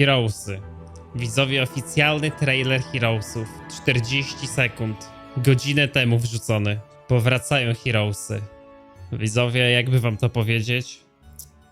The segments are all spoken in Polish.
Heroesy. Widzowie, oficjalny trailer Heroesów. 40 sekund. Godzinę temu wrzucony. Powracają Heroesy. Widzowie, jakby wam to powiedzieć?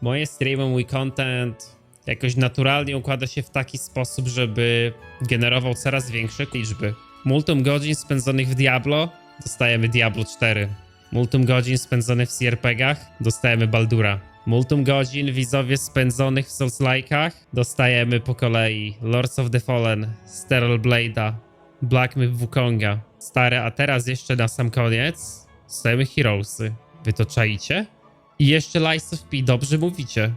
Moje streamy, mój content jakoś naturalnie układa się w taki sposób, żeby generował coraz większe liczby. Multum godzin spędzonych w Diablo dostajemy Diablo 4. Multum godzin spędzonych w CRPGach dostajemy Baldura. Multum godzin widzowie spędzonych w Souls-like'ach dostajemy po kolei Lords of the Fallen, Sterile Blade'a, Black Myth Wukonga. Stare, a teraz jeszcze na sam koniec dostajemy Heroesy. Wy to czaicie? I jeszcze Lies of P, dobrze mówicie.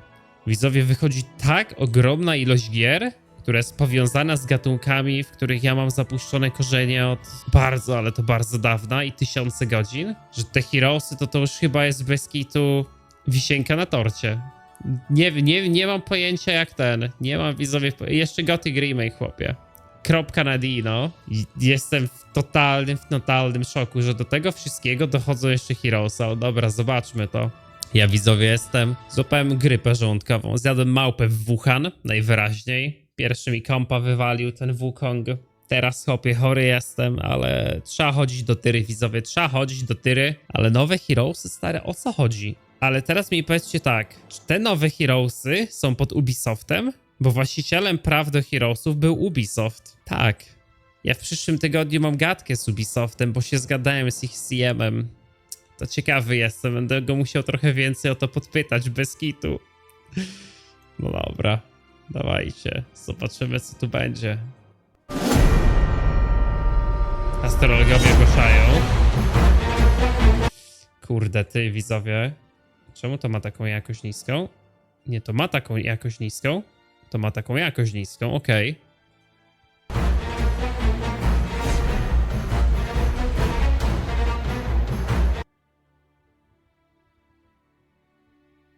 Widzowie, wychodzi tak ogromna ilość gier, która jest powiązana z gatunkami, w których ja mam zapuszczone korzenie od bardzo, ale to bardzo dawna i tysiące godzin, że te Heroesy to to już chyba jest bez kitu wisienka na torcie. Nie, nie, nie mam pojęcia jak ten. Nie mam widzowie. Jeszcze Gothic Remake, chłopie. Kropka na D, no. I Jestem w totalnym, w totalnym szoku, że do tego wszystkiego dochodzą jeszcze Heroesy. O, dobra, zobaczmy to. Ja widzowie jestem. Złapałem grypę żołądkową. Zjadłem małpę w Wuhan, najwyraźniej. Pierwszy mi kompa wywalił ten Wukong. Teraz chłopie chory jestem, ale trzeba chodzić do tyry, widzowie. Trzeba chodzić do tyry. Ale nowe Heroesy, stare, o co chodzi? Ale teraz mi powiedzcie tak, czy te nowe Heroesy są pod Ubisoftem? Bo właścicielem praw do Heroesów był Ubisoft. Tak. Ja w przyszłym tygodniu mam gadkę z Ubisoftem, bo się zgadałem z ich CM-em. To ciekawy jestem, będę go musiał trochę więcej o to podpytać, bez kitu. No dobra, dawajcie, zobaczymy co tu będzie. Astrologowie ogłaszają. Kurde, ty widzowie. Czemu to ma taką jakość niską? Nie, to ma taką jakość niską. To ma taką jakość niską, okej.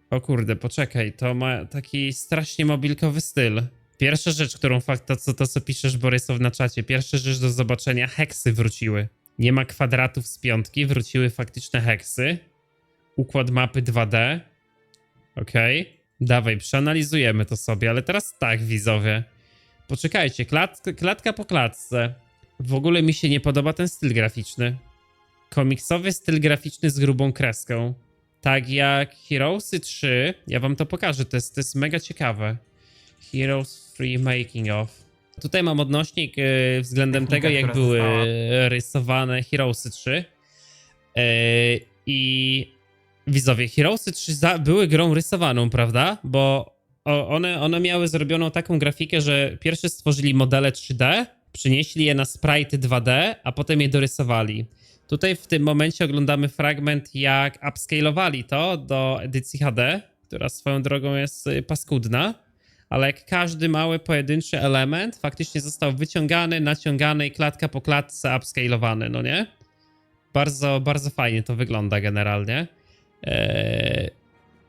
O kurde, poczekaj, to ma taki strasznie mobilkowy styl. Pierwsza rzecz, którą fakt, to co, to co piszesz Borysow na czacie, pierwsza rzecz do zobaczenia, heksy wróciły. Nie ma kwadratów z piątki, wróciły faktyczne heksy. Układ mapy 2D. Okej. Dawaj, przeanalizujemy to sobie, ale teraz tak, widzowie. Poczekajcie, klat, klatka po klatce. W ogóle mi się nie podoba ten styl graficzny. Komiksowy styl graficzny z grubą kreską. Tak jak Heroesy 3, ja wam to pokażę, to jest, to jest mega ciekawe. Heroes 3 Making of. Tutaj mam odnośnik e, względem Technika, tego, jak były została- rysowane Heroesy 3. E, I widzowie, Heroesy 3 za, były grą rysowaną, prawda? Bo one, one miały zrobioną taką grafikę, że pierwszy stworzyli modele 3D, przynieśli je na sprite 2D, a potem je dorysowali. Tutaj w tym momencie oglądamy fragment, jak upscalowali to do edycji HD, która swoją drogą jest y, paskudna, ale jak każdy mały pojedynczy element faktycznie został wyciągany, naciągany i klatka po klatce upscalowany, no nie? Bardzo, bardzo fajnie to wygląda generalnie. Eee,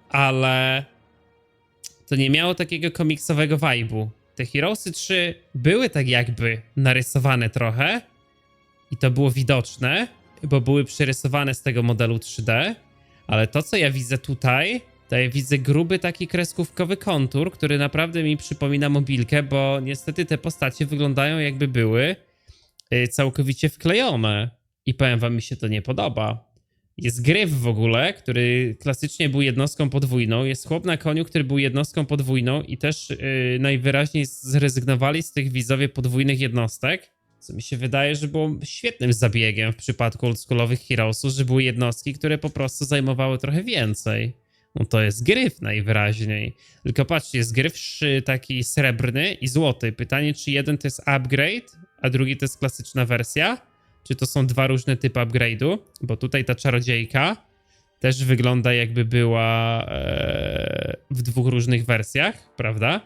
ale to nie miało takiego komiksowego vibe'u. Te Heroesy 3 były tak jakby narysowane trochę i to było widoczne, bo były przerysowane z tego modelu 3D, ale to co ja widzę tutaj, to ja widzę gruby taki kreskówkowy kontur, który naprawdę mi przypomina mobilkę, bo niestety te postacie wyglądają jakby były y, całkowicie wklejone i powiem wam, mi się to nie podoba. Jest gryf w ogóle, który klasycznie był jednostką podwójną. Jest chłop na koniu, który był jednostką podwójną i też yy, najwyraźniej zrezygnowali z tych widzowie podwójnych jednostek. Co mi się wydaje, że było świetnym zabiegiem w przypadku oldschoolowych Heroesów, że były jednostki, które po prostu zajmowały trochę więcej. No to jest gryf najwyraźniej. Tylko patrzcie, jest gryf taki srebrny i złoty. Pytanie, czy jeden to jest upgrade, a drugi to jest klasyczna wersja? Czy to są dwa różne typy upgrade'u? Bo tutaj ta czarodziejka też wygląda jakby była e, w dwóch różnych wersjach, prawda?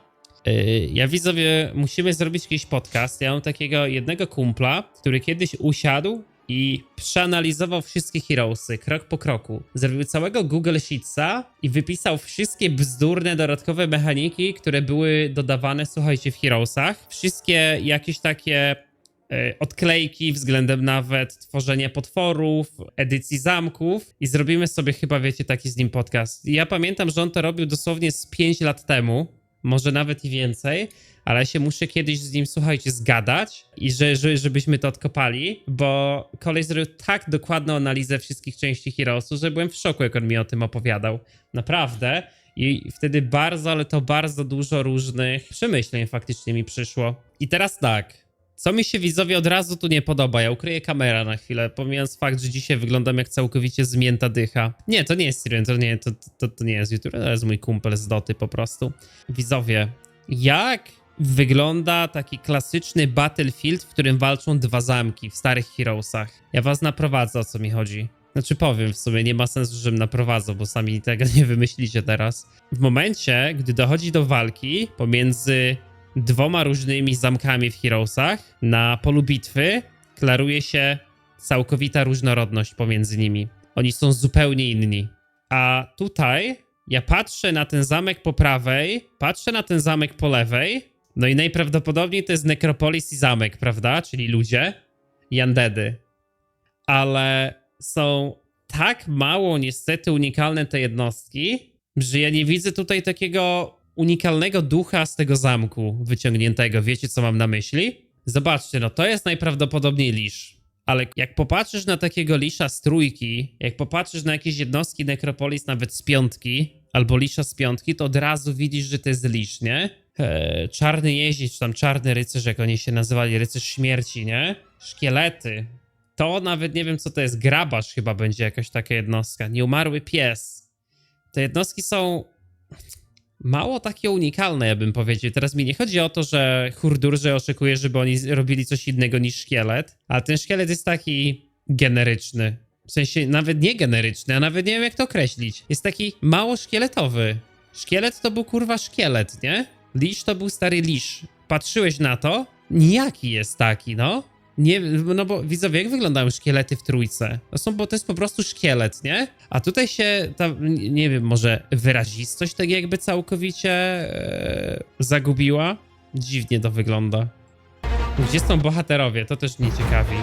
E, ja widzowie, musimy zrobić jakiś podcast. Ja mam takiego jednego kumpla, który kiedyś usiadł i przeanalizował wszystkie Heroesy krok po kroku. Zrobił całego Google Sheetsa i wypisał wszystkie bzdurne dodatkowe mechaniki, które były dodawane, słuchajcie, w Heroesach. Wszystkie jakieś takie odklejki względem nawet tworzenia potworów, edycji zamków i zrobimy sobie chyba, wiecie, taki z nim podcast. Ja pamiętam, że on to robił dosłownie z 5 lat temu, może nawet i więcej, ale się muszę kiedyś z nim, słuchajcie, zgadać i że, że, żebyśmy to odkopali, bo kolej zrobił tak dokładną analizę wszystkich części Heroesu, że byłem w szoku, jak on mi o tym opowiadał. Naprawdę. I wtedy bardzo, ale to bardzo dużo różnych przemyśleń faktycznie mi przyszło. I teraz tak. Co mi się widzowie od razu tu nie podoba? Ja ukryję kamera na chwilę, pomijając fakt, że dzisiaj wyglądam jak całkowicie zmięta dycha. Nie, to nie jest Sirian, to nie, to, to, to nie jest YouTuber, to jest mój kumpel z Doty po prostu. Widzowie, jak wygląda taki klasyczny Battlefield, w którym walczą dwa zamki w starych Heroesach? Ja was naprowadzę, o co mi chodzi. Znaczy powiem w sumie, nie ma sensu, żebym naprowadzał, bo sami tego nie wymyślicie teraz. W momencie, gdy dochodzi do walki pomiędzy dwoma różnymi zamkami w Heroesach, na polu bitwy klaruje się całkowita różnorodność pomiędzy nimi. Oni są zupełnie inni. A tutaj ja patrzę na ten zamek po prawej, patrzę na ten zamek po lewej, no i najprawdopodobniej to jest Necropolis i zamek, prawda? Czyli ludzie i undeady. Ale są tak mało niestety unikalne te jednostki, że ja nie widzę tutaj takiego unikalnego ducha z tego zamku wyciągniętego. Wiecie, co mam na myśli? Zobaczcie, no to jest najprawdopodobniej lisz. Ale jak popatrzysz na takiego lisza z trójki, jak popatrzysz na jakieś jednostki Necropolis nawet z piątki, albo lisza z piątki, to od razu widzisz, że to jest lisz, nie? Eee, czarny jeździec, czy tam czarny rycerz, jak oni się nazywali, rycerz śmierci, nie? Szkielety. To nawet nie wiem, co to jest. Grabarz chyba będzie jakaś taka jednostka. Nieumarły pies. Te jednostki są mało takie unikalne, ja bym powiedział. Teraz mi nie chodzi o to, że hurdurze oczekuje, żeby oni robili coś innego niż szkielet, ale ten szkielet jest taki generyczny. W sensie nawet nie generyczny, a nawet nie wiem jak to określić. Jest taki mało szkieletowy. Szkielet to był kurwa szkielet, nie? Lisz to był stary lisz. Patrzyłeś na to? Nijaki jest taki, no. Nie, no bo widzowie, jak wyglądają szkielety w trójce? To są, bo to jest po prostu szkielet, nie? A tutaj się ta, nie wiem, może wyrazistość tak jakby całkowicie e, zagubiła? Dziwnie to wygląda. Gdzie są bohaterowie? To też mnie ciekawi.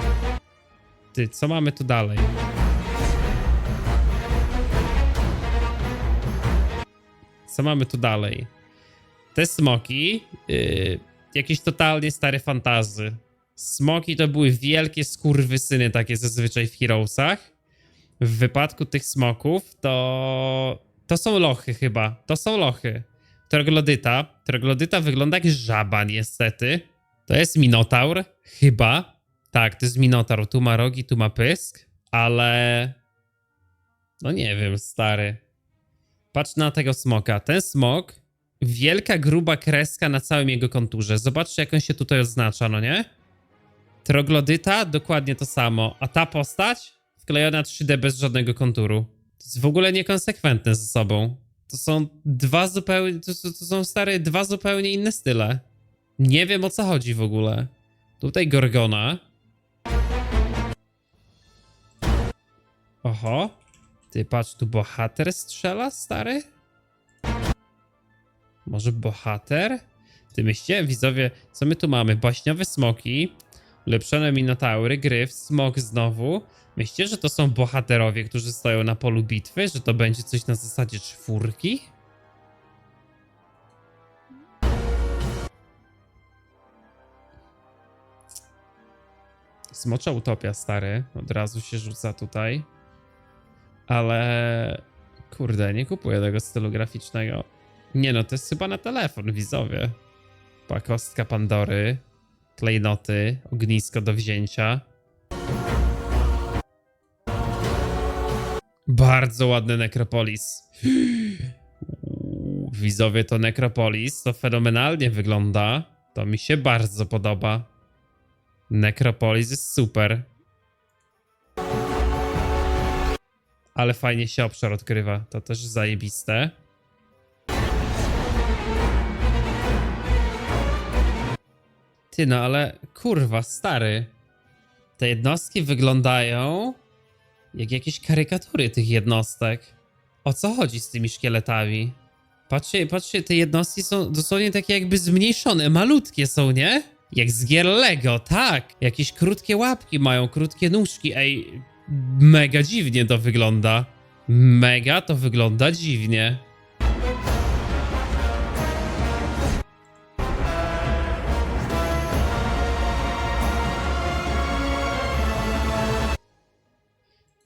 Ty, co mamy tu dalej? Co mamy tu dalej? Te smoki, yy, jakieś totalnie stare fantazy. Smoki to były wielkie skurwysyny takie zazwyczaj w Heroesach. W wypadku tych smoków to... To są lochy chyba. To są lochy. Troglodyta. Troglodyta wygląda jak żaba niestety. To jest Minotaur. Chyba. Tak, to jest Minotaur. Tu ma rogi, tu ma pysk. Ale... No nie wiem, stary. Patrz na tego smoka. Ten smok... Wielka, gruba kreska na całym jego konturze. Zobaczcie, jak on się tutaj oznacza, no nie? Troglodyta dokładnie to samo, a ta postać wklejona 3D bez żadnego konturu. To jest w ogóle niekonsekwentne ze sobą. To są dwa zupełnie, to, to, są stare dwa zupełnie inne style. Nie wiem o co chodzi w ogóle. Tutaj Gorgona. Oho. Ty patrz, tu bohater strzela, stary? Może bohater? Ty myślicie, widzowie, co my tu mamy? Baśniowe smoki, ulepszone minotaury, gryf, smok znowu. Myślicie, że to są bohaterowie, którzy stoją na polu bitwy? Że to będzie coś na zasadzie czwórki? Smocza utopia, stary. Od razu się rzuca tutaj. Ale... Kurde, nie kupuję tego stylu graficznego. Nie no, to jest chyba na telefon, widzowie. Była kostka Pandory, klejnoty, ognisko do wzięcia. Bardzo ładny Necropolis. Widzowie, to Necropolis to fenomenalnie wygląda. To mi się bardzo podoba. Necropolis jest super. Ale fajnie się obszar odkrywa. To też zajebiste. Ty no, ale kurwa, stary. Te jednostki wyglądają jak jakieś karykatury tych jednostek. O co chodzi z tymi szkieletami? Patrzcie, patrzcie, te jednostki są dosłownie takie jakby zmniejszone, malutkie są, nie? Jak z gier Lego, tak. Jakieś krótkie łapki mają, krótkie nóżki. Ej, mega dziwnie to wygląda. Mega to wygląda dziwnie.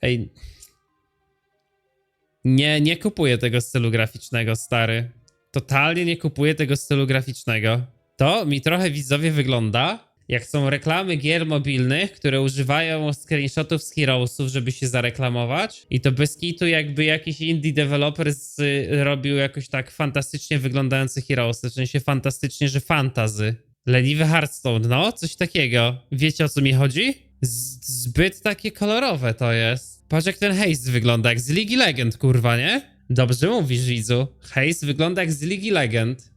Ej. Nie, nie kupuję tego stylu graficznego, stary. Totalnie nie kupuję tego stylu graficznego. To mi trochę widzowie wygląda, jak są reklamy gier mobilnych, które używają screenshotów z Heroesów, żeby się zareklamować. I to bez kitu jakby jakiś indie developer z, robił jakoś tak fantastycznie wyglądające Heroesy. W sensie fantastycznie, że fantazy. Leniwy Hearthstone, no, coś takiego. Wiecie o co mi chodzi? Z, zbyt takie kolorowe to jest. Patrz jak ten Haze wygląda, jak z Ligi Legend, kurwa, nie? Dobrze mówisz, Idzu. Haze wygląda jak z Ligi Legend.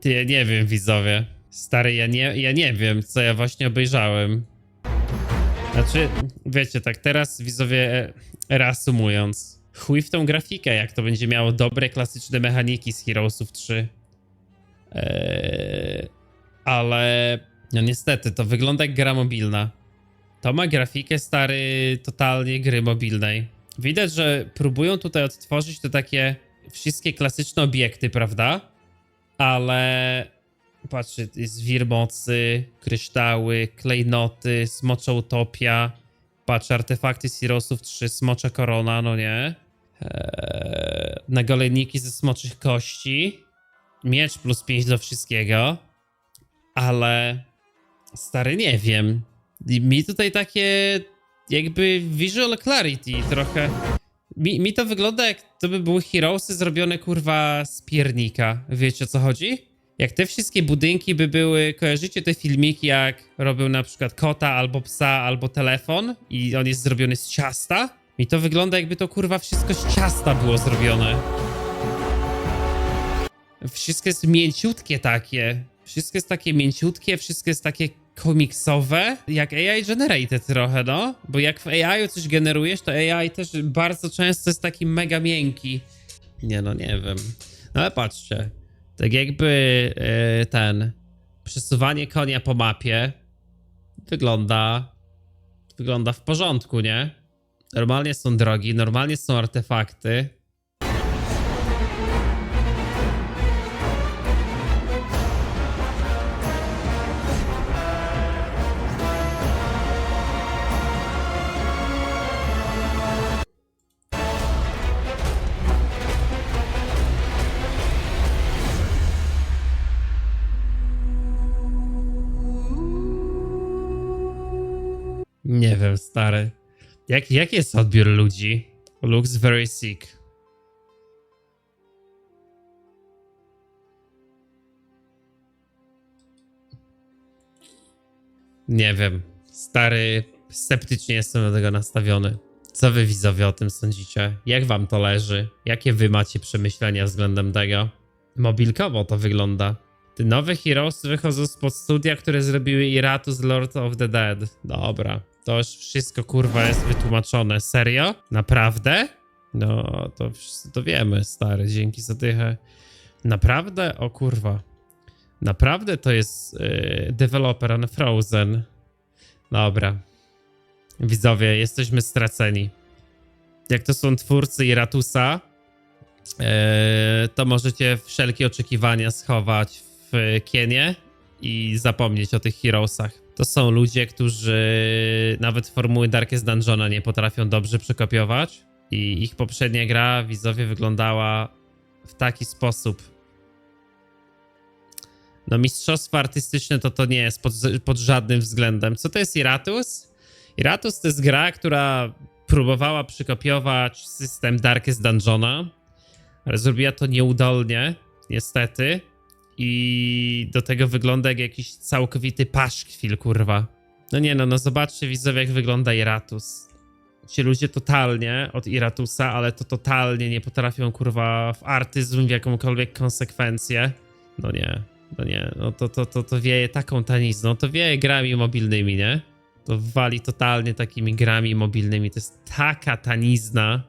Ty, ja nie wiem, widzowie. Stary, ja nie, ja nie wiem, co ja właśnie obejrzałem. Znaczy, wiecie, tak teraz widzowie e, reasumując. Chuj w tą grafikę, jak to będzie miało dobre, klasyczne mechaniki z Heroesów 3. Eee, ale no niestety, to wygląda jak gra mobilna. To ma grafikę stary totalnie gry mobilnej. Widać, że próbują tutaj odtworzyć to takie wszystkie klasyczne obiekty, prawda? Ale patrzcie, jest wir mocy, kryształy, klejnoty, smocza utopia. Patrz, artefakty z Heroesów 3, smocza korona, no nie? Eee, ze smoczych kości. Miecz plus 5 do wszystkiego. Ale stary, nie wiem. Mi tutaj takie jakby visual clarity trochę. Mi, mi to wygląda jak to by były Heroesy zrobione kurwa z piernika. Wiecie o co chodzi? Jak te wszystkie budynki by były, kojarzycie te filmiki jak robią na przykład kota albo psa albo telefon i on jest zrobiony z ciasta? Mi to wygląda jakby to kurwa wszystko z ciasta było zrobione. Wszystko jest mięciutkie takie. Wszystko jest takie mięciutkie, wszystko jest takie komiksowe, jak AI generated trochę, no. Bo jak w AI coś generujesz, to AI też bardzo często jest taki mega miękki. Nie no, nie wiem. No ale patrzcie. Tak jakby e, ten przesuwanie konia po mapie wygląda wygląda w porządku, nie? Normalnie są drogi, normalnie są artefakty. Stary. Jak, jaki jest odbiór ludzi? Looks very sick. Nie wiem. Stary, sceptycznie jestem do tego nastawiony. Co wy widzowie o tym sądzicie? Jak wam to leży? Jakie wy macie przemyślenia względem tego? Mobilkowo to wygląda. Te nowe Heroes wychodzą spod studia, które zrobiły Iratus Lord of the Dead. Dobra, to już wszystko kurwa jest wytłumaczone. Serio? Naprawdę? No, to to wiemy, stary, dzięki za dychę. Naprawdę? O kurwa. Naprawdę to jest yy, developer Unfrozen. Dobra. Widzowie, jesteśmy straceni. Jak to są twórcy Iratusa, yy, to możecie wszelkie oczekiwania schować w kienie i zapomnieć o tych Heroesach. To są ludzie, którzy nawet formuły Darkest Dungeona nie potrafią dobrze przekopiować i ich poprzednia gra widzowie wyglądała w taki sposób. No mistrzostwo artystyczne to to nie jest pod, pod żadnym względem. Co to jest Iratus? Iratus to jest gra, która próbowała przekopiować system Darkest Dungeona, ale zrobiła to nieudolnie, niestety. I do tego wygląda jak jakiś całkowity paszkwil, kurwa. No nie no, no zobaczcie widzowie jak wygląda Iratus. Ci ludzie totalnie od Iratusa, ale to totalnie nie potrafią kurwa w artyzm w jakąkolwiek konsekwencję. No nie, no nie, no to, to, to, to wieje taką tanizną, to wieje grami mobilnymi, nie? To wali totalnie takimi grami mobilnymi, to jest taka tanizna.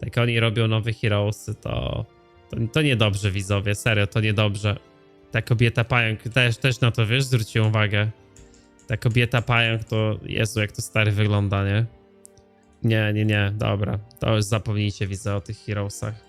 Tak oni robią nowe Heroesy, to, to, to niedobrze widzowie, serio, to niedobrze. Ta kobieta pająk też, też na to, wiesz, zwróciłem uwagę. Ta kobieta pająk to, Jezu, jak to stary wygląda, nie? Nie, nie, nie, dobra. To już zapomnijcie, widzę o tych Heroesach.